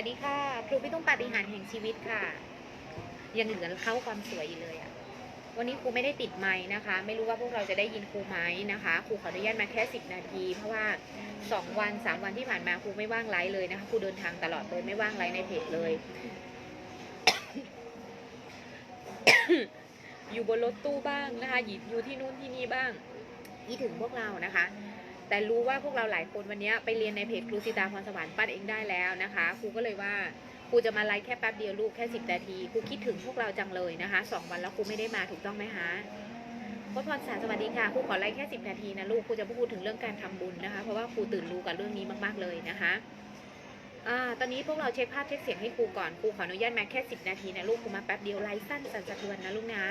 วัสดีค่ะ ครูพี่ตุ้มปาฏิหาริย์แห่งชีวิตค่ะ ยังเหลือเข้าความสวยอยู่เลยอะวันนี้ครูไม่ได้ติดไม้นะคะ ไม่รู้ว่าพวกเราจะได้ยินครูไหมนะคะครูขออนุญาตมาแค่สิบนาที เพราะว่าสองวันสามวันที่ผ่านมาครูไม่ว่างไลฟ์เลยนะคะครูเดินทางตลอดเลยไม่ว่างไลฟ์ในเพจเลย อยู่บนรถตู้บ้างนะคะอยู่ที่นู่นที่นี่บ้างคิดถึงพวกเรานะคะ แต่รู้ว่าพวกเราหลายคนวันนี้ไปเรียนในเพจครูสิตาพรสวรรค์ปั้นเองได้แล้วนะคะครูก็เลยว่าครูจะมาไลฟ์แค่แป๊บเดียวลูกแค่สิบนาทีครูคิดถึงพวกเราจังเลยนะคะสองวันแล้วครูไม่ได้มาถูกต้องไหมคะพ่อพรสารสวัสดีค่ะครูขอไลฟ์แค่สิบนาทีนะลูกครูจะพูดถึงเรื่องการทำบุญนะคะ เพราะว่าครูตื่นรู้กับเรื่องนี้มาก ๆเลยนะคะอ่าตอนนี้พวกเราเช็คภาพเช็คเสียงให้ครูก่อนครูขออนุญาตมาแค่สิบนาทีนะลูกครูมาแป๊บเดียวไลฟ์สั้นสั่นสะเทือนนะลูกนะ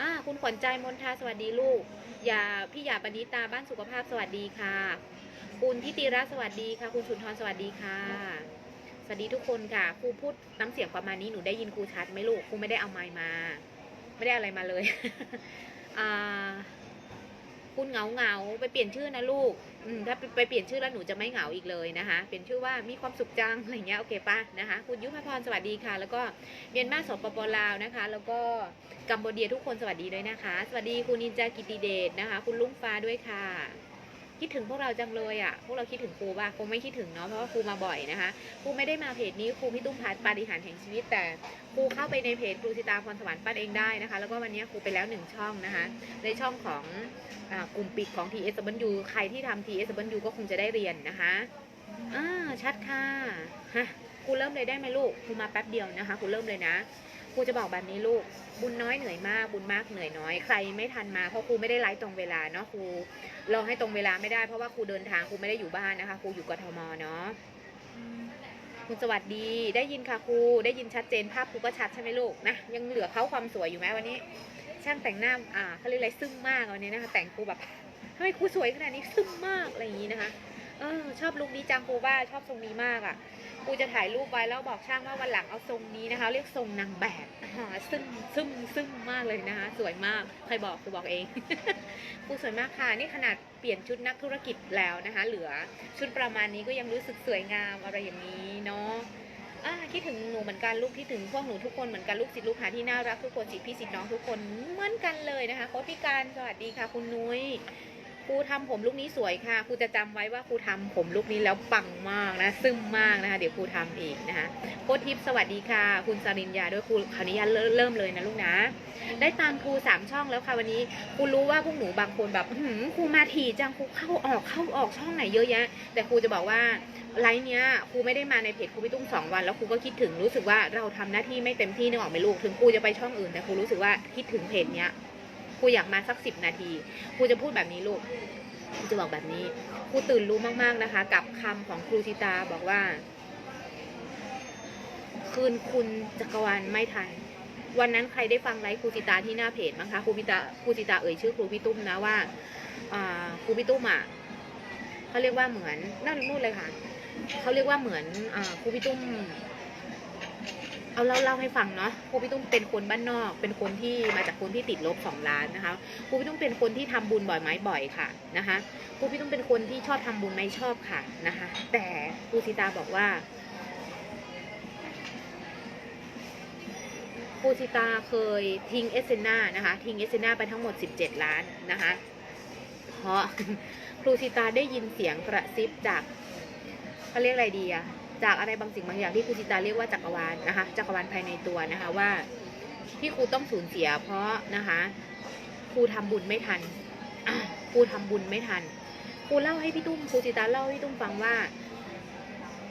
อ่าคุณขวัญใจมนทาสวัสดีลูกอย่าพี่ยาปณิตาบ้านสุขภาพสวัสดีค่ะ คุณทิติรัตสวัสดีค่ะ คุณสุนทรสวัสดีค่ะ สวัสดีทุกคนค่ะครูพูดน้ำเสียงประมาณนี้หนูได้ยินครูชัดไหมลูกครูไม่ได้เอาไมค์มา ไม่ได้อะไรมาเลยอ่าคุณเหงาเหงาไปเปลี่ยนชื่อนะลูก ถ้าไปเปลี่ยนชื่อแล้วหนูจะไม่เหงาอีกเลยนะคะ เปลี่ยนชื่อว่ามีความสุขจังอะไรเงี้ยโอเคป่ะนะคะ คุณยุพพรสวัสดีค่ะ แล้วก็เมียนมาสปปลาวนะคะ แล้วก็กัมพูเดียทุกคนสวัสดีด้วยนะคะ สวัสดีคุณนินจากิติเดชนะคะ คุณลุงฟ้าด้วยค่ะ คิดถึงพวกเราจังเลยอะ พวกเราคิดถึงครูป่ะคงไม่คิดถึงเนาะ เพราะว่าครูมาบ่อยนะคะ ครูไม่ได้มาเพจนี้ ครูพี่ตุ้มพัดปาฏิหาริย์แห่งชีวิต แต่ครูเข้าไปในเพจครูสิตาพรสวรรค์ปั้นเองได้นะคะ แล้วก็วันนี้ครูไปแล้วหนึ่งช่องนะคะ ในช่องของอกลุ่มปิดของ TS W ใครที่ทำ TS W ก็คงจะได้เรียนนะคะอ่าชัดค่ะ ฮะ ครูเริ่มเลยได้ไหมลูก ครูมาแป๊บเดียวนะคะ ครูเริ่มเลยนะ ครูจะบอกแบบนี้ลูก บุญน้อยเหนื่อยมาก บุญมากเหนื่อยน้อย ใครไม่ทันมาเพราะครูไม่ได้ไลฟ์ตรงเวลาเนาะครูรอให้ตรงเวลาไม่ได้เพราะว่าครูเดินทางครูไม่ได้อยู่บ้านนะคะครูอยู่กทมเนาะคุณสวัสดีได้ยินค่ะครูได้ยินชัดเจนภาพครูก็ชัดใช่ไหมลูกนะยังเหลือเขาความสวยอยู่ไหมวันนี้ ช่างแต่งหน้าอ่าเขาเรียกอะไรซึมมากวันนี้นะคะแต่งครูแบบทำไมครูสวยขนาดนี้ซึมมากอะไรอย่างนี้นะคะ เออชอบลุคนี้จังครูว่าชอบทรงนี้มากอะครูจะถ่ายรูปไว้แล้วบอกช่างว่าวันหลังเอาทรงนี้นะคะ เรียกทรงนางแบบอ่าซึ่งซึ่งซึ่งมากเลยนะคะ สวยมากใครบอกครูบอกเองครูสวยมากค่ะนี่ขนาดเปลี่ยนชุดนักธุรกิจแล้วนะคะ เหลือชุดประมาณนี้ก็ยังรู้สึกสวยงามอะไรอย่างนี้เนาะอ่าคิดถึงหนูเหมือนกันลูกคิดถึงพวกหนูทุกคนเหมือนกันลูกศิษย์ลูกหาที่น่ารักทุกคนสิทธิพี่สิทธิน้องทุกคนเหมือนกันเลยนะคะโค้ชพิการสวัสดีค่ะ คุณนุ้ย ครูทำผมลุกนี้สวยค่ะครูจะจำไว้ว่าครูทำผมลุกนี้แล้วปังมากนะซึมมากนะคะเดี๋ยวครูทำอีกนะคะโค้ชทิพย์สวัสดีค่ะ คุณสรินยาด้วยครูคราวนี้เริ่มเริ่มเลยนะลูกนะ ได้ตามครูสามช่องแล้วค่ะวันนี้ครูรู้ว่าพวกหนูบางคนแบบหือครูมาถี่จังครูเข้าออกเข้าออกช่องไหนเยอะแยะ แต่ครูจะบอกว่าไลฟ์เนี้ยครูไม่ได้มาในเพจครูพี่ตุ้มสองวันแล้วครูก็คิดถึงรู้สึกว่าเราทำหน้าที่ไม่เต็มที่นึกออกไหมลูกถึงครูจะไปช่องอื่นแต่ครูรู้สึกว่าคิดถึงเพจเนี้ย ครูอยากมาสักสิบนาทีครูจะพูดแบบนี้ลูกครูจะบอกแบบนี้ครูตื่นรู้มากๆนะคะ กับคำของครูชิตาบอกว่า คืนคุณจักรวาลไม่ทันวันนั้นใครได้ฟังไลฟ์ครูจิตาที่หน้าเพจมั้งคะครูพิตาครูจิตาเอ่ยชื่อครูพี่ตุ้มนะว่าครูพี่ตุ้มอะเขาเรียกว่าเหมือนนั่นนู่นเลยค่ะเขาเรียกว่าเหมือนครูพี่ตุ้ม เอาเล่าเล่าให้ฟังเนาะครูพี่ตุ้มเป็นคนบ้านนอก เป็นคนที่มาจากคนที่ติดลบสองล้านนะคะครูพี่ตุ้มเป็นคนที่ทำบุญบ่อยไหมบ่อยค่ะนะคะครูพี่ตุ้มเป็นคนที่ชอบทำบุญไหมชอบค่ะนะคะ แต่ครูจิตาบอกว่าครูซิตาเคยทิ้งเอสเซนานะคะ ทิ้งเอสเซนาไปทั้งหมด 17 ล้านนะคะ เพราะครูซิตาได้ยินเสียงกระซิบจากเขาเรียกอะไรดีอะ จากอะไรบางสิ่งบางอย่างที่ครูจิตาเรียกว่าจักรวาลนะคะ จักรวาลภายในตัวนะคะว่า ที่ครูต้องสูญเสีย เพราะนะคะครูทำบุญไม่ทันครูทำบุญไม่ทันครูเล่าให้พี่ตุ้มครูจิตาเล่าให้พี่ตุ้มฟังว่า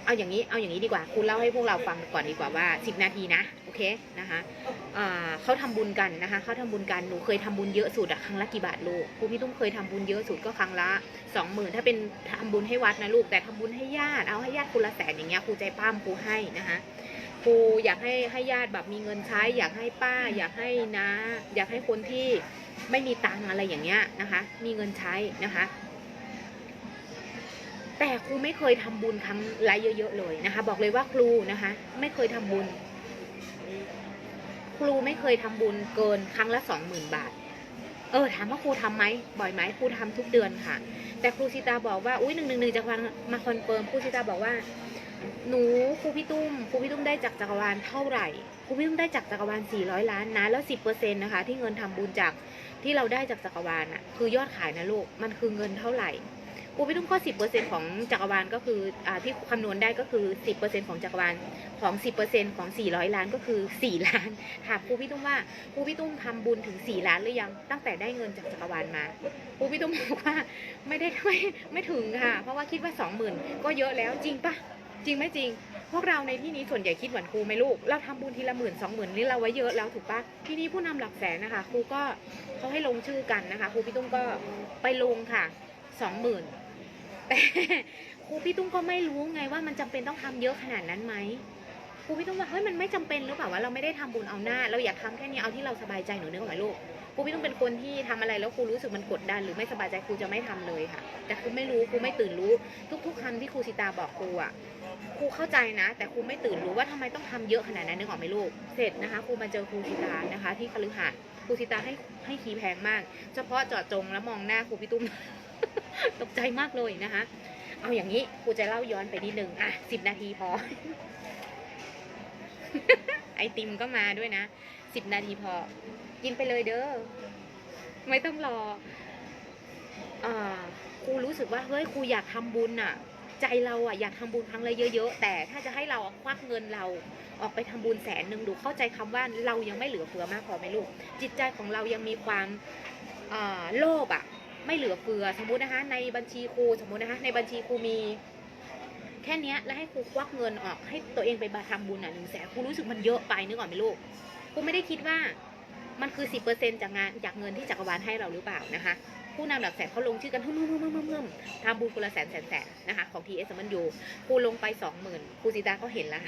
เอาอย่างนี้เอาอย่างนี้ดีกว่า คุณเล่าให้พวกเราฟังก่อนดีกว่าว่า 10 นาทีนะโอเคนะคะเขาทำบุญกันนะคะเขาทำบุญกันหนูเคยทำบุญเยอะสุดอะครั้งละกี่บาทลูกครูพี่ตุ้มเคยทำบุญเยอะสุดก็ครั้งละสองหมื่นถ้าเป็นทำบุญให้วัดนะลูกแต่ทำบุญให้ญาติเอาให้ญาติคนละแสนอย่างเงี้ยครูใจป้ามครูให้นะคะครูอยากให้ให้ญาติแบบมีเงินใช้ อยากให้ป้า อยากให้นะ อยากให้คนที่ไม่มีตังอะไรอย่างเงี้ยนะคะ มีเงินใช้นะคะ แต่ครูไม่เคยทำบุญครั้งไรเยอะๆเลยนะคะ บอกเลยว่าครูนะคะ ไม่เคยทำบุญ ครูไม่เคยทำบุญเกินครั้งละสองหมื่นบาท เออถามว่าครูทำไหมบ่อยไหมครูทำทุกเดือนค่ะ แต่ครูสิตาบอกว่าอุ้ยหนึ่งหนึ่งหนึ่งจักรวาลมาคอนเฟิร์มครูสิตาบอกว่า หนูครูพี่ตุ้มครูพี่ตุ้มได้จากจักรวาลเท่าไหร่ครูพี่ตุ้มได้จากจักรวาล400ล้านนะแล้ว10%นต์นะคะ ที่เงินทำบุญจากที่เราได้จากจักรวาลน่ะคือยอดขายนะลูกมันคือเงินเท่าไหร่ ครูพี่ตุ้มก็10%ของจักรวาลก็คืออ่าที่คำนวณได้ก็คือ 10%ของจักรวาลของ 10%ของ 400 ล้านก็คือ 4 ล้านถามครูพี่ตุ้มว่าครูพี่ตุ้มทำบุญถึง 4 ล้านหรือยังตั้งแต่ได้เงินจากจักรวาลมาครูพี่ตุ้มบอกว่าไม่ได้ไม่ไม่ถึงค่ะ เพราะว่าคิดว่า 20,000 ก็เยอะแล้วจริงปะจริงไหมจริง พวกเราในที่นี้ส่วนใหญ่คิดเหมือนครูไหมลูก เราทำบุญทีละหมื่นสองหมื่นนี่เราไว้เยอะแล้วถูกปะที่นี่ผู้นำหลักแสนนะคะครูก็เขาให้ลงชื่อกันนะคะครูพี่ตุ้มก็ไปลงค่ะสองหมื่น แต่ครูพี่ตุ้มก็ไม่รู้ไงว่ามันจำเป็นต้องทำเยอะขนาดนั้นไหมครูพี่ตุ้มว่าเฮ้ยมันไม่จำเป็นหรือเปล่าว่าเราไม่ได้ทำบุญเอาหน้า เราอยากทำแค่นี้เอาที่เราสบายใจหนูนึกออกไหมลูกครูพี่ตุ้มเป็นคนที่ทำอะไรแล้วครูรู้สึกมันกดดันหรือไม่สบายใจครูจะไม่ทำเลยค่ะ แต่ครูไม่รู้ครูไม่ตื่นรู้ ทุก ๆคำที่ครูสิตาบอกครูอะครูเข้าใจนะ แต่ครูไม่ตื่นรู้ว่าทำไมต้องทำเยอะขนาดนั้นนึกออกไหมลูกเสร็จนะคะครูมาเจอครูสิตานะคะ ที่คฤหาสน์ครูสิตาให้ให้คีแพงมาก เฉพาะเจาะจงแล้วมองหน้าครูพี่ตุ้ม ตกใจมากเลยนะคะ เอาอย่างนี้ครูจะเล่าย้อนไปนิดนึงอะสิบนาทีพอ ไอติมก็มาด้วยนะสิบนาทีพอ กินไปเลยเด้อไม่ต้องรออ่าครูรู้สึกว่าเฮ้ยครูอยากทำบุญอะ ใจเราอะอยากทำบุญครั้งละเยอะๆแต่ถ้าจะให้เราควักเงินเราออกไปทำบุญแสนหนึ่งดูเข้าใจคำว่าเรายังไม่เหลือเฟือมากพอไหมลูก จิตใจของเรายังมีความโลภอะ ไม่เหลือเฟือสมมุตินะคะ ในบัญชีครูสมมุตินะคะ ในบัญชีครูมี แค่นี้แล้วให้ครูควักเงินออกให้ตัวเองไปบาทำบุญอะหนึ่งแสนครูรู้สึกมันเยอะไปนึกออกไหมลูกครูไม่ได้คิดว่ามันคือสิบเปอร์เซ็นจากงานจากเงินที่จักรวาลให้เราหรือเปล่านะคะ ผู้นำหลักแสนเขาลงชื่อกันฮึ่มฮึ่มฮึ่มฮึ่มฮึ่มทำบุญคนละแสนแสนแสนนะคะของทีเอสมันยูครูลงไปสองหมื่นครูสีตาเขาเห็นแล้ว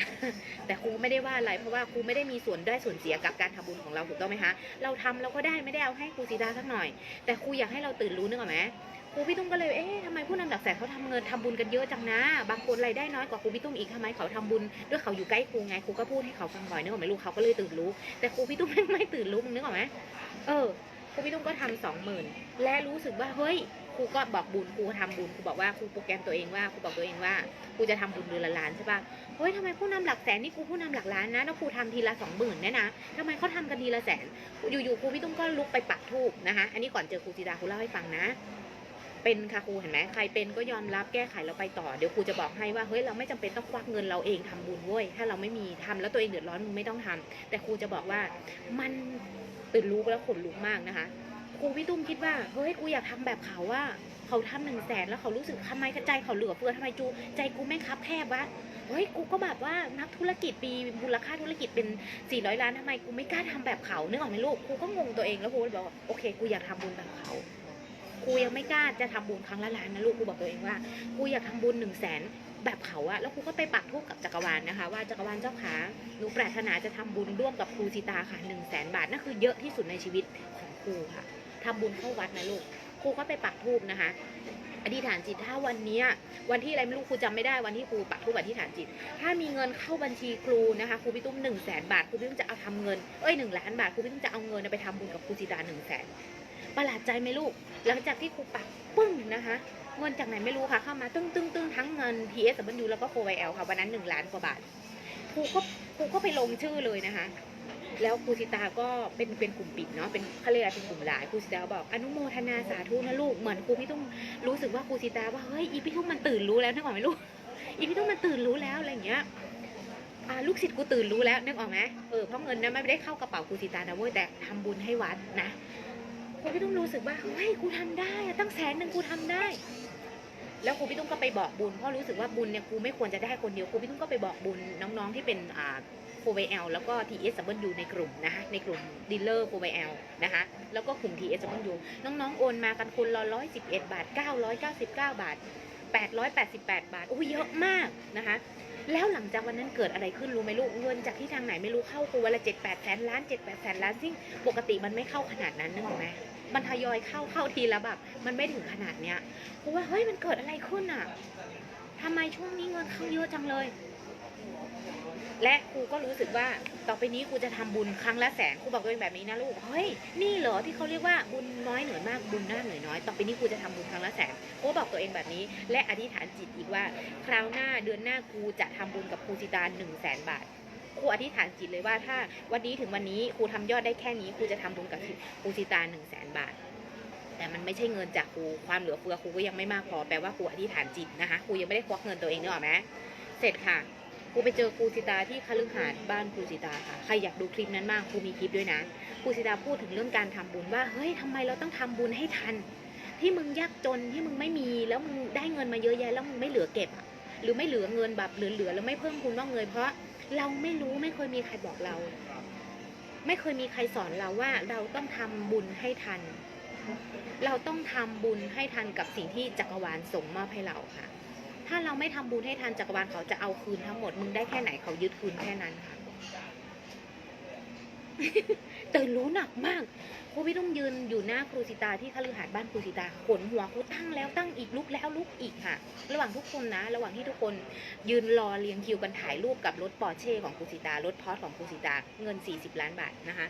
แต่ครูไม่ได้ว่าอะไรเพราะว่าครูไม่ได้มีส่วนได้ส่วนเสียกับการทำบุญของเราถูกต้องไหมคะเราทำเราก็ได้ไม่ได้เอาให้ครูสีตาสักหน่อย แต่ครูอยากให้เราตื่นรู้นึกออกไหมครูพี่ตุ้มก็เลยเอ๊ะทำไมผู้นำหลักแสนเขาทำเงินทำบุญกันเยอะจังนะ บางคนรายได้น้อยกว่าครูพี่ตุ้มอีกทำไมเขาทำบุญด้วยเขาอยู่ใกล้ครูไงครูก็พูดให้เขาฟังบ่อยนึกออกไหมลูกเขาก็เลยตื่นรู้ แต่ครูพี่ตุ้มไม่ตื่นรู้มึงนึกออกไหมเออ รูพี่ตุ้มก็ทำสองหมื่นและรู้สึกว่าเฮ้ยครูก็บอกบุญครูทำบุญครูบอกว่าครูโปรแกรมตัวเองว่าครูบอกตัวเองว่าครูจะทำบุญเดือนละล้านใช่ปะเฮ้ยทำไมผู้นำหลักแสนนี่ครูผู้นำหลักล้านนะแล้วครูทำทีละสองหมื่นเนี่ยนะทำไมเขาทำกันทีละแสน อยู่ๆครูพี่ตุ้มก็ลุกไปปักทูบนะคะ อันนี้ก่อนเจอครูจิดาครูเล่าให้ฟังนะ เป็นค่ะครูเห็นไหมใครเป็นก็ยอมรับแก้ไขแล้วไปต่อเดี๋ยวครูจะบอกให้ว่าเฮ้ยเราไม่จำเป็นต้องควักเงินเราเองทำบุญเว้ยถ้าเราไม่มีทำแล้วตัวเองเดือดร้อนมึงไม่ต้องทำแต่ครูจะบอกว่ามัน ตื่นรู้แล้วขนลุกมากนะคะครูพี่ตุ้มคิดว่าเฮ้ยกูอยากทำแบบเขาว่าเขาทำหนึ่งแสนแล้วเขารู้สึกทำไมใจเขาเหลือเฟือทำไมจู ใจกูแม่งคับแคบวะเฮ้ยกูก็แบบว่านักธุรกิจปีมูลค่าธุรกิจเป็น 400 ล้านทำไมกูไม่กล้าทำแบบเขานึกออกไหมลูกกูก็งงตัวเองแล้วกูเลยบอกโอเคกูอยากทำบุญแบบเขา ครูยังไม่กล้าจะทำบุญครั้งละล้านนะลูกครูบอกตัวเองว่า กูอยากทำบุญหนึ่งแสนแบบเขาอะแล้วครูก็ไปปักทูปกับจักรวาลนะคะ ว่าจักรวาลเจ้าขาหนูปรารถนาจะทำบุญร่วมกับครูสิตาค่ะหนึ่งแสนบาทนั่นคือเยอะที่สุดในชีวิตของครูค่ะทำบุญเข้าวัดนะลูกครูก็ไปปักทูบนะคะอธิษฐานจิตถ้าวันนี้วันที่อะไรไม่รู้ครูจำไม่ได้วันที่ครูปักทูบอธิษฐานจิต ถ้ามีเงินเข้าบัญชีครูนะคะครูพี่ตุ้มหนึ่งแสนบาทครูพี่ตุ้มจะเอาทำเงินเอ้ยหนึ่งล้านบาทครูพี่ตุ้มจะเอาเงินไปทำบุญกับครูจิตาหนึ่งแสน ประหลาดใจไหมลูก หลังจากที่ครูปักปึ้งนะคะ เงินจากไหนไม่รู้ค่ะ เข้ามาตึ้งตึ้งตึ้งทั้งเงิน PS สัมบัญญูแล้วก็โคไวแอลค่ะ วันนั้นหนึ่งล้านกว่าบาท ครูก็ครูก็ไปลงชื่อเลยนะคะ แล้วครูสิตาก็เป็นเป็นกลุ่มปิดเนาะ เป็นเขาเรียกเป็นกลุ่มหลายครูสิตาบอกอนุโมทนาสาธุนะลูก เหมือนครูพี่ตุ้มรู้สึกว่าครูสิตาว่าเฮ้ยอีพี่ตุ้มมันตื่นรู้แล้วนึกออกไหมลูก อีพี่ตุ้มมันตื่นรู้แล้วอะไรอย่างเงี้ยลูกศิษย์กูตื่นรู้แล้วนึกออกไหมเออเพราะเงินนะไม่ได้เข้ากระเป๋าครูสิตานะเว้ยแต่ทำบุญให้วัดนะ รูพี่ตุ้มรู้สึกว่าเฮ้ยกูทำได้ตั้งแสนหนึ่งกูทำได้ แล้วครูพี่ตุ้มก็ไปบอกบุญเพราะรู้สึกว่าบุญเนี่ยครูไม่ควรจะได้คนเดียวครูพี่ตุ้มก็ไปบอกบุญน้องๆที่เป็นอ่าโ v l แล้วก็ TS W ในกลุ่มนะคะในกลุ่มดีลเลอร์ 4L นะคะแล้วก็กลุ่ม TS W น้องๆโอนมากันคนละ111บเอ็ดบาท999บเก้าบาท888บแปดบาทโอ้ยเยอะมากนะคะ แล้วหลังจากวันนั้นเกิดอะไรขึ้นรู้ไหมลูกเงินจากที่ทางไหนไม่รู้เข้ากูวันละเจ็ดแปดแสนล้านเจ็ดแปดแสนล้านซึ่งปกติมันไม่เข้าขนาดนั้นนึกออกไหมมันทยอยเข้าเข้าทีละแบบมันไม่ถึงขนาดเนี้ยกูว่าเฮ้ยมันเกิดอะไรขึ้นอะทำไมช่วงนี้เงินเข้าเยอะจังเลย และครูก็รู้สึกว่าต่อไปนี้ครูจะทำบุญครั้งละแสนครูบอกตัวเองแบบนี้นะลูกเฮ้ยนี่เหรอที่เขาเรียกว่าบุญน้อยหน่วยมากบุญมากหน่วยน้อยต่อไปนี้ครูจะทำบุญครั้งละแสนครูบอกตัวเองแบบนี้ และอธิษฐานจิตอีกว่า คราวหน้าเดือนหน้าครูจะทำบุญกับครูสิตาหนึ่งแสนบาทครูอธิษฐานจิตเลยว่าถ้าวันนี้ถึงวันนี้ครูทำยอดได้แค่นี้ครูจะทำบุญกับครูสิตาหนึ่งแสนบาทแต่มันไม่ใช่เงินจากครูความเหลือเฟือครูก็ยังไม่มากพอแปลว่าครูอธิษฐานจิตนะคะครูยังไม่ได้ควักเงินตัวเองนึกออกไหมเสร็จค่ะ รูไปเจอครูสิตาที่คฤหาสน์บ้านครูสิตาค่ะ ใครอยากดูคลิปนั้นมากครูมีคลิปด้วยนะ ครูสิตาพูดถึงเรื่องการทำบุญว่า เฮ้ยทำไมเราต้องทำบุญให้ทัน ที่มึงยากจนที่มึงไม่มีแล้วมึงได้เงินมาเยอะแยะแล้วมึงไม่เหลือเก็บอะหรือไม่เหลือเงินแบบเหลือๆแล้วไม่เพิ่มคุณว่าเงินเพราะเราไม่รู้ไม่เคยมีใครบอกเรา ไม่เคยมีใครสอนเราว่าเราต้องทำบุญให้ทัน เราต้องทำบุญให้ทันกับสิ่งที่จักรวาลส่งมอบให้เราค่ะ ถ้าเราไม่ทำบุญให้ทันจักรวาลเขาจะเอาคืนทั้งหมด มึงได้แค่ไหนเขายึดคืนแค่นั้นค่ะตื่นรู้หนักมากครูพี่ต้องยืนอยู่หน้าครูสิตาที่คฤหาสน์บ้านครูสิตาขนหัวครูตั้งแล้วตั้งอีกลุกแล้วลุกอีกค่ะ ระหว่างทุกคนนะ ระหว่างที่ทุกคนยืนรอเรียงคิวกันถ่ายรูปกับรถปอร์เช่ของครูสิตารถพอร์ของครูสิตาเงิน 40 ล้านบาทนะคะ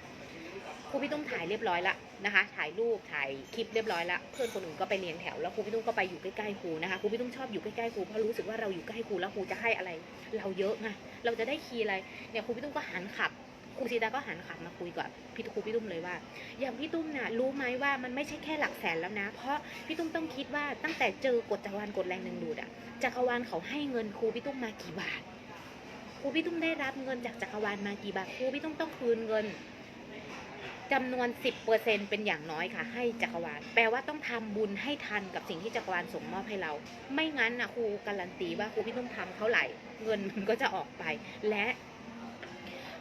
ครูพี่ตุ้มถ่ายเรียบร้อยละนะคะ ถ่ายรูปถ่ายคลิปเรียบร้อยละเพื่อนคนอื่นก็ไปเรียงแถวแล้วครูพี่ตุ้มก็ไปอยู่ใกล้ๆครูนะคะครูพี่ตุ้มชอบอยู่ใกล้ๆครูเพราะรู้สึกว่าเราอยู่ใกล้ครูแล้วครูจะให้อะไร เราเยอะไงเราจะได้คีย์อะไรเนี่ยครูพี่ตุ้มก็หันขับครูซีตาก็หันขับมาคุยกับพี่ครูพี่ตุ้มเลยว่า อย่างพี่ตุ้มน่ะรู้ไหมว่ามันไม่ใช่แค่หลักแสนแล้วนะ เพราะพี่ตุ้มต้องคิดว่าตั้งแต่เจอกฎจักรวาลกฎแรงดึงดูดอะจักรวาลเขาให้เงินครูพี่ตุ้มมากี่บาทครูพี่ตุ้มได้รับเงินจากจักรวาลมากี่บาทครูพี่ตุ้มต้องคืนเงิน จำนวน 10%เป็นอย่างน้อยค่ะ ให้จักรวาล แปลว่าต้องทำบุญให้ทันกับสิ่งที่จักรวาลส่งมอบให้เรา ไม่งั้นนะครูการันตีว่าครูพี่ต้องทำเท่าไหร่ เงินมันก็จะออกไป และ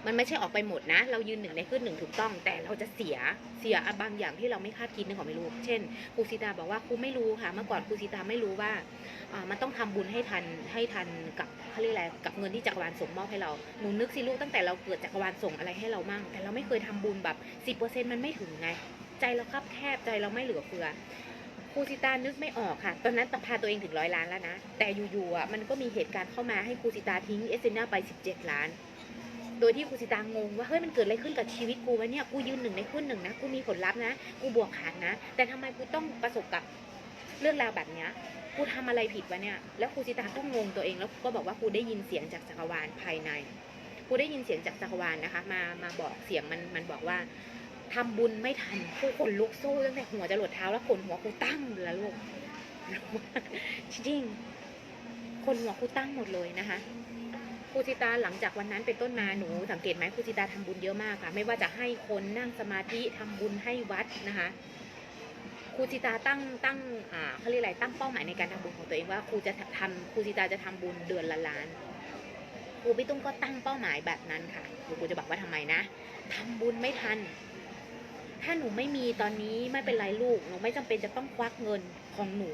มันไม่ใช่ออกไปหมดนะ เรายืนหนึ่งในขึ้นหนึ่งถูกต้อง แต่เราจะเสียเสียบางอย่างที่เราไม่คาดคิดนึกออกไม่รู้ เช่นครูซีตาบอกว่าครูไม่รู้ค่ะ เมื่อก่อนครูซีตาไม่รู้ว่ามันต้องทำบุญให้ทันให้ทันกับเขาเรียกอะไรกับเงินที่จักรวาลส่งมอบให้เราหนูนึกสิลูกตั้งแต่เราเกิดจักรวาลส่งอะไรให้เรามั่ง แต่เราไม่เคยทำบุญแบบสิบเปอร์เซ็นมันไม่ถึงไง ใจเราคับแคบใจเราไม่เหลือเฟือครูสิตานึกไม่ออกค่ะ ตอนนั้นตพาตัวเองถึงร้อยล้านแล้วนะ แต่อยู่ๆอะมันก็มีเหตุการณ์เข้ามาให้ครูสิตาทิ้งเอสเซนาไปสิบเจ็ดล้าน โดยที่ครูสิตางงว่าเฮ้ยมันเกิดอะไรขึ้นกับชีวิตกูวะเนี่ยกูยืนหนึ่งในขึ้นหนึ่งนะกูมีผลลัพธ์นะกูบวกหารนะ แต่ทำไมกูต้องประสบกับเรื่องราวแบบเนี้ยครูทำอะไรผิดวะเนี่ยแล้วครูสิตาก็งงตัวเองแล้วก็บอกว่าครูได้ยินเสียงจากจักรวาลภายในครูได้ยินเสียงจากจักรวาลนะคะ มามาบอกเสียงมันมันบอกว่าทำบุญไม่ทันครูขนลุกสู้ตั้งแต่หัวจะหลดเท้าแล้วขนหัวครูตั้งแล้วลูกจริงๆคนหัวครูตั้งหมดเลยนะคะ รูสิตาหลังจากวันนั้นเป็นต้นมาหนูสังเกตไหมครูสิตาทำบุญเยอะมากค่ะ ไม่ว่าจะให้คนนั่งสมาธิทำบุญให้วัดนะคะครูจิตาตั้งตั้งอ่าเขาเรียกอะไรตั้งเป้าหมายในการทำบุญของตัวเองว่าครูจะทำครูจิตาจะทำบุญเดือนละล้านครูพี่ตุ้มก็ตั้งเป้าหมายแบบนั้นค่ะเดี๋ยวครูจะบอกว่าทำไมนะทำบุญไม่ทัน ถ้าหนูไม่มีตอนนี้ไม่เป็นไรลูกหนูไม่จำเป็นจะต้องควักเงินของหนู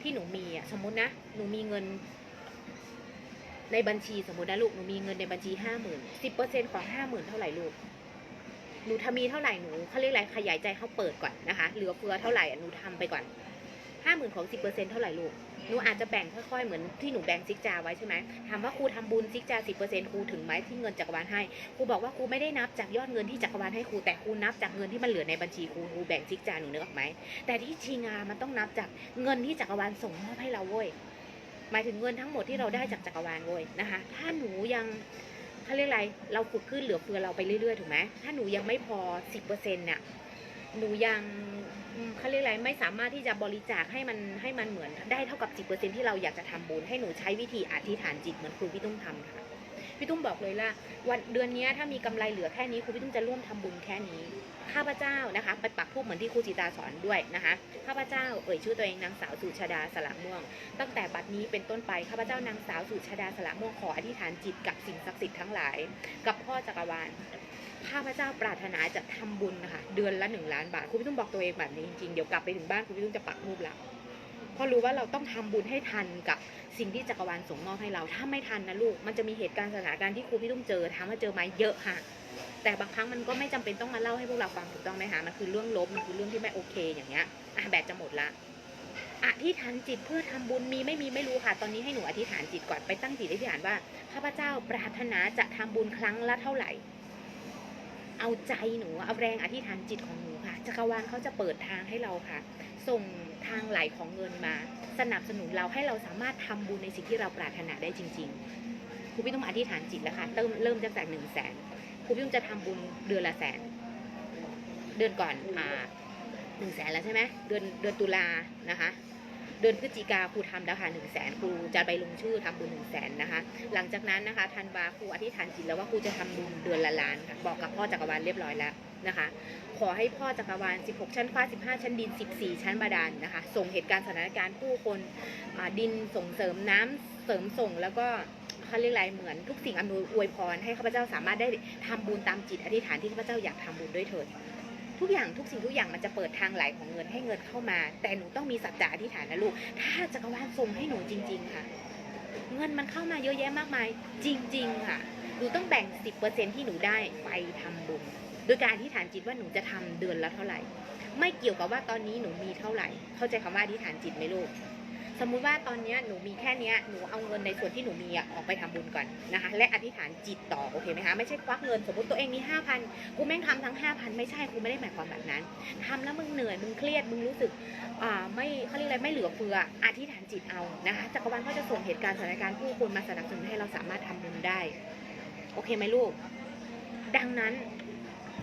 ที่หนูมีอะสมมตินะหนูมีเงิน ในบัญชีสมมตินะลูกหนูมีเงินในบัญชีห้าหมื่นสิบเปอร์เซ็นต์ของห้าหมื่นเท่าไหร่ลูกหนูทำมีเท่าไหร่หนูเขาเรียกอะไรขยายใจเขาเปิดก่อนนะคะเหลือเฟือเท่าไหร่หนูทำไปก่อนห้าหมื่นของสิบเปอร์เซ็นต์เท่าไหร่ลูกหนูอาจจะแบ่งค่อยๆเหมือนที่หนูแบ่งซิกจาไว้ใช่ไหมถามว่าครูทำบุญซิกจาสิบเปอร์เซ็นต์ครูถึงไหมที่เงินจักรวาลให้ครูบอกว่าครูไม่ได้นับจากยอดเงินที่จักรวาลให้ครูแต่ครูนับจากเงินที่มันเหลือในบัญชีครูครูแบ่งซิกจาหนูนึกออกไหมแต่ที่ชีงามันต้องนับจากเงินที่จักรวาลส่งมอบให้เราเว้ย หมายถึงเงินทั้งหมดที่เราได้จากจักรวาลเว้ยนะคะ ถ้าหนูยังเขาเรียกอะไร เราฝึกขึ้นเหลือเฟือเราไปเรื่อยๆถูกไหมถ้าหนูยังไม่พอสิบเปอร์เซ็นต์เนี่ยหนูยังเขาเรียกอะไรไม่สามารถที่จะบริจาคให้มันให้มันเหมือนได้เท่ากับจิตเปอร์เซ็นต์ที่เราอยากจะทำบุญให้หนูใช้วิธีอธิษฐานจิตเหมือนครูพี่ตุ้มทำค่ะ พี่ตุ้มบอกเลยว่าวันเดือนนี้ถ้ามีกำไรเหลือแค่นี้ครูพี่ตุ้มจะร่วมทำบุญแค่นี้ ข้าพเจ้านะคะไปปักทูปเหมือนที่ครูจิตาสอนด้วยนะคะข้าพเจ้าเอ่ยชื่อตัวเองนางสาวสุชาดาสละม่วง ตั้งแต่บัดนี้เป็นต้นไปข้าพเจ้านางสาวสุชาดาสละม่วงขออธิษฐานจิตกับสิ่งศักดิ์สิทธิ์ทั้งหลาย กับพ่อจักรวาลข้าพเจ้าปรารถนาจะทำบุญนะคะเดือนละหนึ่งล้านบาทคุณพี่ตุ้มบอกตัวเองแบบนี้จริงๆเดี๋ยวกลับไปถึงบ้านคุณพี่ตุ้มจะปักรูปละ เพราะรู้ว่าเราต้องทำบุญให้ทันกับสิ่งที่จักรวาลส่งมอบให้เรา ถ้าไม่ทันนะลูก มันจะมีเหตุการณ์สถานการณ์ที่ครูพี่ตุ้มเจอถามว่าเจอไหมเยอะค่ะ แต่บางครั้งมันก็ไม่จำเป็นต้องมาเล่าให้พวกเราฟังถูกต้องไหมคะ มันคือเรื่องลบ มันคือเรื่องที่ไม่โอเคอย่างเงี้ย อะแบตจะหมดละอธิษฐานจิตเพื่อทำบุญมีไม่มีไม่รู้ค่ะ ตอนนี้ให้หนูอธิษฐานจิตก่อนไปตั้งจิตอธิษฐานว่าข้าพเจ้าปรารถนาจะทำบุญครั้งละเท่าไหร่ เอาใจหนูเอาแรงอธิษฐานจิตของหนูค่ะจักรวาลเขาจะเปิดทางให้เราค่ะ ส่ง ทางไหลของเงินมา สนับสนุนเราให้เราสามารถทำบุญในสิ่งที่เราปรารถนาได้จริง ๆครูพี่ต้องอธิษฐานจิตแล้วค่ะเริ่มเริ่มจากหนึ่งแสนครูพี่ต้องจะทำบุญเดือนละแสน เดือนก่อนอ่าหนึ่งแสนแล้วใช่ไหมเดือนเดือนตุลานะคะเดือนพฤศจิกาครูทำแล้วค่ะหนึ่งแสนครูจะไปลงชื่อทำบุญหนึ่งแสนนะคะ หลังจากนั้นนะคะธันวาครูอธิษฐานจิตแล้วว่าครูจะทำบุญเดือนละล้านค่ะบอกกับพ่อจักรวาลเรียบร้อยแล้ว นะคะ ขอให้พ่อจักรวาล 16 ชั้นฟ้า 15 ชั้นดิน 14 ชั้นบาดาลนะคะ ส่งเหตุการณ์สถานการณ์ผู้คนดินส่งเสริมน้ำเสริมส่งแล้วก็เขาเรียกอะไรเหมือนทุกสิ่งอำนวยอวยพรให้ข้าพเจ้าสามารถได้ทำบุญตามจิตอธิษฐานที่ข้าพเจ้าอยากทำบุญด้วยเถิดทุกอย่างทุกสิ่งทุกอย่างมันจะเปิดทางไหลของเงินให้เงินเข้ามา แต่หนูต้องมีสัจจะอธิษฐานนะลูก ถ้าจักรวาลส่งให้หนูจริง ๆ ค่ะ เงินมันเข้ามาเยอะแยะมากมาย จริง ๆ ค่ะ หนูต้องแบ่ง 10%ที่หนูได้ไปทำบุญ โดยการอธิษฐานจิตว่าหนูจะทำเดือนละเท่าไหร่ ไม่เกี่ยวกับว่าตอนนี้หนูมีเท่าไหร่ เข้าใจคำว่าอธิษฐานจิตไหมลูกสมมุติว่าตอนนี้หนูมีแค่เนี้ยหนูเอาเงินในส่วนที่หนูมีออกไปทำบุญก่อนนะคะ และอธิษฐานจิตต่อโอเคไหมคะไม่ใช่ควักเงินสมมติตัวเองมีห้าพันกูแม่งทำทั้งห้าพันไม่ใช่กูไม่ได้หมายความแบบนั้นทำแล้วมึงเหนื่อยมึงเครียดมึงรู้สึกอ่าไม่เขาเรียกอะไรไม่เหลือเฟืออธิษฐานจิตเอานะคะจักรวาลก็จะส่งเหตุการณ์สถานการณ์ผู้คนมาสนับสนุนให้เราสามารถทำบุญได้ โอเคไหมลูก ดังนั้น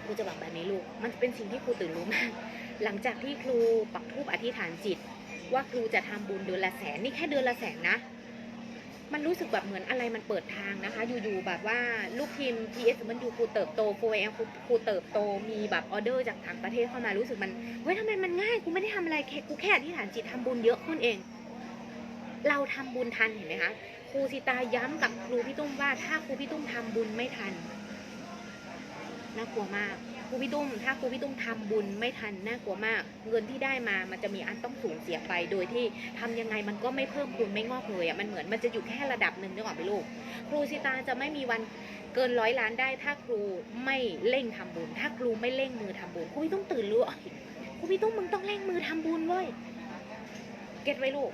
ครูจะบอกแบบนี้ลูก มันเป็นสิ่งที่ครูตื่นรู้มาก หลังจากที่ครูปักทูปอธิษฐานจิต ว่าครูจะทำบุญเดือนละแสนนี่แค่เดือนละแสนนะ มันรู้สึกแบบเหมือนอะไรมันเปิดทางนะคะ อยู่ๆแบบว่าลูกทีม PS มันอยู่ครูเติบโตโฟเอลครูเติบโตมีแบบออเดอร์จากต่างประเทศเข้ามารู้สึกมันเฮ้ยทำไมมันง่ายกูไม่ได้ทำอะไรแค่กูแค่อธิษฐานจิตทำบุญเยอะขึ้นเอง เราทำบุญทันเห็นไหมคะครูสิตาย้ำกับครูพี่ตุ้มว่าถ้าครูพี่ตุ้มทำบุญไม่ทัน น่ากลัวมากครูพี่ตุ้ม ถ้าครูพี่ตุ้มทำบุญไม่ทันน่ากลัวมาก เงินที่ได้มามันจะมีอันต้องสูญเสียไป โดยที่ทำยังไงมันก็ไม่เพิ่มพูนไม่งอกเลยอะมันเหมือนมันจะอยู่แค่ระดับหนึ่งนึกออกไหมลูก ครูสิตาจะไม่มีวันเกินร้อยล้านได้ ถ้าครูไม่เร่งทำบุญ ถ้าครูไม่เร่งมือทำบุญครูพี่ตุ้มตื่นรู้ครูพี่ตุ้มมึงต้องเร่งมือทำบุญเว้ยเก็ตไว้ลูก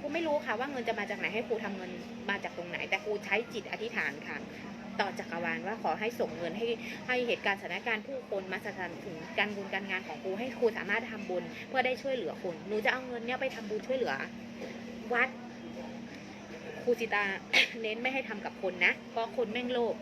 ครูไม่รู้ค่ะว่าเงินจะมาจากไหนให้ครูทำเงินมาจากตรงไหน แต่ครูใช้จิตอธิษฐานค่ะ ต่อจักรวาลว่าขอให้ส่งเงินให้ให้เหตุการณ์สถานการณ์ผู้คนมาสะท้อนถึงการบุญการงานของครูให้ครูสามารถทำบุญเพื่อได้ช่วยเหลือคนหนูจะเอาเงินเนี้ยไปทำบุญช่วยเหลือ วัดครูจิตาเน้นไม่ให้ทำกับคนนะเพราะคนแม่งโลภ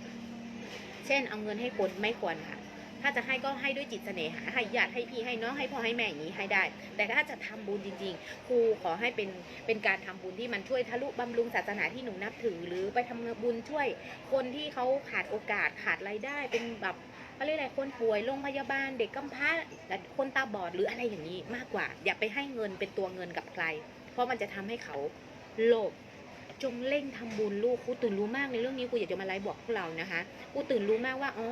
เช่นเอาเงินให้คนไม่ควรค่ะ ถ้าจะให้ก็ให้ด้วยจิตเสน่หาให้ญาติให้พี่ให้น้องให้พ่อให้แม่อย่างนี้ให้ได้ แต่ถ้าจะทำบุญจริงๆครูขอให้เป็นเป็นการทำบุญที่มันช่วยทะลุบำรุงศาสนาที่หนูนับถือ หรือไปทำบุญช่วยคนที่เขาขาดโอกาสขาดรายได้เป็นแบบเขาเรียกอะไรคนป่วยโรงพยาบาลเด็กกำพร้าคนตาบอดหรืออะไรอย่างนี้มากกว่า อย่าไปให้เงินเป็นตัวเงินกับใคร เพราะมันจะทำให้เขาโลภจงเร่งทำบุญลูกครูตื่นรู้มากในเรื่องนี้ครูอยากจะมาไลฟ์บอกพวกเรานะคะครูตื่นรู้มากว่าอ๋อ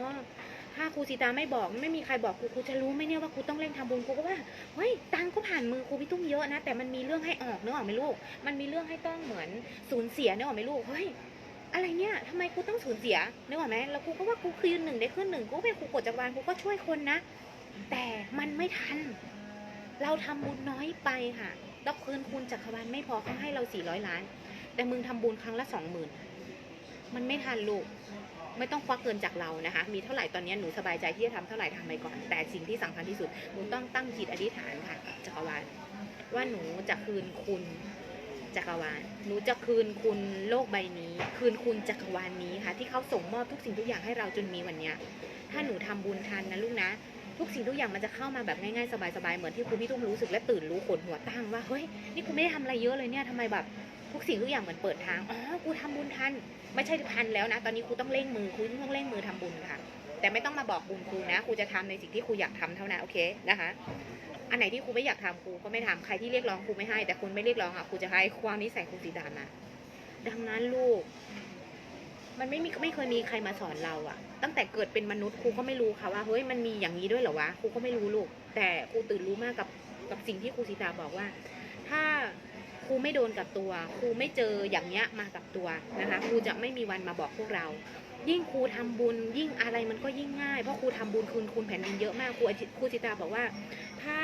ถ้าครูสีตาไม่บอกไม่มีใครบอกครูครูจะรู้ไหมเนี่ยว่าครูต้องเร่งทำบุญครูก็ว่าเฮ้ยตังก็ผ่านมือครูพี่ตุ้มเยอะนะ แต่มันมีเรื่องให้ออกเนกออกไหมลูก มันมีเรื่องให้ต้องเหมือนสูญเสียเนกออกไหมลูกเฮ้ยอะไรเนี่ยทำไมครูต้องสูญเสียนึกออกไหมแล้วครูก็ว่าครูคืนหนึ่งได้ขึ้นหนึ่งครูก็เป็นครูกฎจักรวาลครูก็ช่วยคนนะ แต่มันไม่ทัน เราทำบุญน้อยไปค่ะเราคืนคุณจักรวาลไม่พอเขาให้เราสี่ร้อยล้าน แต่มึงทำบุญครั้งละสองหมื่นมันไม่ทันลูก ไม่ต้องควักเงินจากเรานะคะ มีเท่าไหร่ตอนนี้หนูสบายใจที่จะทำเท่าไหร่ทำไปก่อน แต่สิ่งที่สำคัญที่สุดหนูต้องตั้งจิตอธิษฐานค่ะจักรวาลว่าหนูจะคืนคุณจักรวาล หนูจะคืนคุณโลกใบนี้ คืนคุณจักรวาลนี้ค่ะ ที่เขาส่งมอบทุกสิ่งทุกอย่างให้เราจนมีวันนี้ถ้าหนูทำบุญทันนะลูกนะทุกสิ่งทุกอย่างมันจะเข้ามาแบบง่ายๆ สบายๆ เหมือนที่ครูพี่ตุ้มรู้สึกและตื่นรู้ขนหัวตั้งว่า เฮ้ย นี่กูไม่ได้ทำอะไรเยอะเลยเนี่ยทำไมแบบ ทุกสิ่งทุกอย่างเหมือนเปิดทางอ๋อกูทำบุญทัน ไม่ใช่ทันแล้วนะ ตอนนี้ครูต้องเร่งมือครูต้องเร่งมือทำบุญค่ะ แต่ไม่ต้องมาบอกบุญครูนะครูจะทำในสิ่งที่ครูอยากทำเท่านั้นโอเคนะคะ อันไหนที่ครูไม่อยากทำครูก็ไม่ทำใครที่เรียกร้องครูไม่ให้ แต่คุณไม่เรียกร้องอะครูจะให้ความนิสัยครูสีดามาดังนั้นลูก มันไม่มีไม่เคยมีใครมาสอนเราอะตั้งแต่เกิดเป็นมนุษย์ครูก็ไม่รู้ค่ะว่าเฮ้ยมันมีอย่างนี้ด้วยเหรอวะครูก็ไม่รู้ลูก แต่ครูตื่นรู้มากกับกับสิ่งที่ครูสีตาบอกว่า ถ้า ครูไม่โดนกับตัว ครูไม่เจออย่างเนี้ยมากับตัวนะคะครูจะไม่มีวันมาบอกพวกเรา ยิ่งครูทำบุญ ยิ่งอะไรมันก็ยิ่งง่ายเพราะครูทำบุญคืนคุณแผ่นดินเยอะมากครูอาทิครูสิตาบอกว่า ถ้า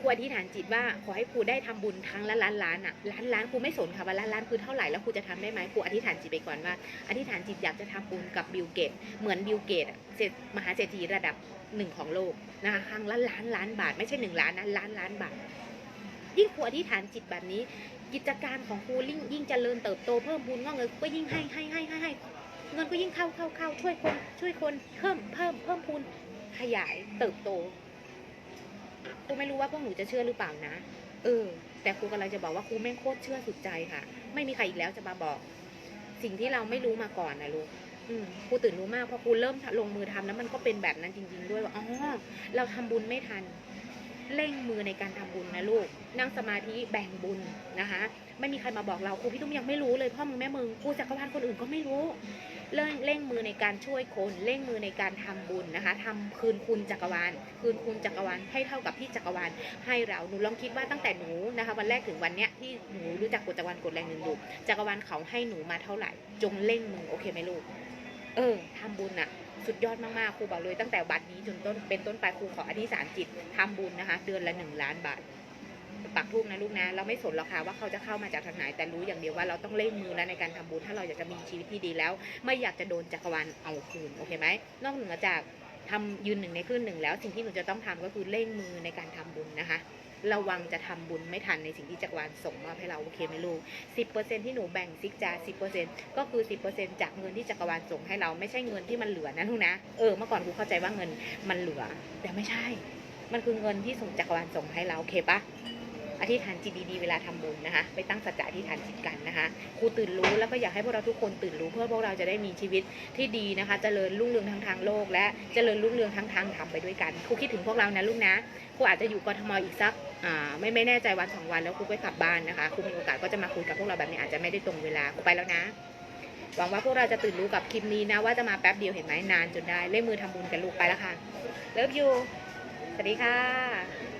ครูอธิษฐานจิตว่าขอให้ครูได้ทำบุญครั้งละล้านล้านอะล้านล้านครูไม่สนค่ะว่าล้านล้านคือเท่าไหร่แล้วครูจะทำได้ไหมครูอธิษฐานจิตไปก่อนว่า อธิษฐานจิตอยากจะทำบุญกับบิลเกต เหมือนบิลเกตเศรษฐมหาเศรษฐีระดับหนึ่งของโลกนะคะครั้งละล้านล้านบาทไม่ใช่หนึ่งล้านนะล้านล้านบาท ยิ่งครูอธิษฐานจิตแบบนี้ กิจการของครูยิ่งยิ่งเจริญเติบโตเพิ่มบุญงอกเงินก็ยิ่งให้ให้ให้ให้ให้เงินก็ยิ่งเข้าเข้าเข้าช่วยคนช่วยคนเพิ่มเพิ่มเพิ่มพูนขยายเติบโตครูไม่รู้ว่าพวกหนูจะเชื่อหรือเปล่านะ เออ แต่ครูกำลังจะบอกว่าครูแม่งโคตรเชื่อสุดใจค่ะ ไม่มีใครอีกแล้วจะมาบอก สิ่งที่เราไม่รู้มาก่อนนะลูกครูตื่นรู้มากพอครูเริ่มลงมือทำแล้วมันก็เป็นแบบนั้นจริง ๆ ด้วยว่าอ๋อเราทำบุญไม่ทัน เร่งมือในการทำบุญนะลูก นั่งสมาธิแบ่งบุญนะคะ ไม่มีใครมาบอกเราครูพี่ตุ้มยังไม่รู้เลยพ่อมึงแม่มึงครูจักรวาลคนอื่นก็ไม่รู้ เร่งเร่งมือในการช่วยคนเร่งมือในการทำบุญนะคะทำคืนคุณจักรวาล คืนคุณจักรวาลให้เท่ากับที่จักรวาลให้เราหนูลองคิดว่าตั้งแต่หนูนะคะ วันแรกถึงวันเนี้ยที่หนูรู้จักกฎจักรวาลกฎแรงหนึ่งดูจักรวาลเขาให้หนูมาเท่าไหร่ จงเร่งมือโอเคไหมลูก เออทำบุญอะ สุดยอดมากๆครูบอกเลยตั้งแต่บัดนี้จนต้นเป็นต้นไปครูขออธิษฐานจิตทำบุญนะคะ เดือนละหนึ่งล้านบาทปักทูบนะลูกนะเราไม่สนหรอกค่ะว่าเขาจะเข้ามาจากทางไหนแต่รู้อย่างเดียวว่าเราต้องเร่งมือแล้วในการทำบุญถ้าเราอยากจะมีชีวิตที่ดีแล้ว ไม่อยากจะโดนจักรวาลเอาคืนโอเคไหมนอกเหนือจากทำยืนหนึ่งในคลื่นหนึ่งแล้วสิ่งที่หนูจะต้องทำก็คือเร่งมือในการทำบุญนะคะ ระวังจะทำบุญไม่ทันในสิ่งที่จักรวาลส่งมอบให้เราโอเคไหมลูกสิบเปอร์เซ็นที่หนูแบ่งซิกจาสิบเปอร์เซ็นก็คือสิบเปอร์เซ็นจากเงินที่จักรวาลส่งให้เราไม่ใช่เงินที่มันเหลือนะลูกนะเออเมื่อก่อนครูเข้าใจว่าเงินมันเหลือ แต่ไม่ใช่ มันคือเงินที่ส่งจักรวาลส่งให้เราโอเคปะอธิษฐานจิตดีๆเวลาทำบุญนะคะ ไปตั้งสัจจะอธิษฐานจิตกันนะคะครูตื่นรู้แล้วก็อยากให้พวกเราทุกคนตื่นรู้เพื่อพวกเราจะได้มีชีวิตที่ดีนะคะ เจริญรุ่งเรืองทั้งทางโลก และเจริญรุ่งเรืองทั้งทางธรรมไปด้วยกันครูคิดถึงพวกเรานะลูกนะครูอาจจะอยู่กทมอีกสัก ไม่ไม่แน่ใจวันสองวันแล้วครูก็กลับบ้านนะคะครูมีโอกาสก็จะมาคุยกับพวกเราแบบนี้อาจจะไม่ได้ตรงเวลาครูไปแล้วนะ หวังว่าพวกเราจะตื่นรู้กับคลิปนี้นะ ว่าจะมาแป๊บเดียวเห็นไหมนานจนได้เล่นมือทำบุญกันลูกไปแล้วค่ะเลิฟยูสวัสดีค่ะ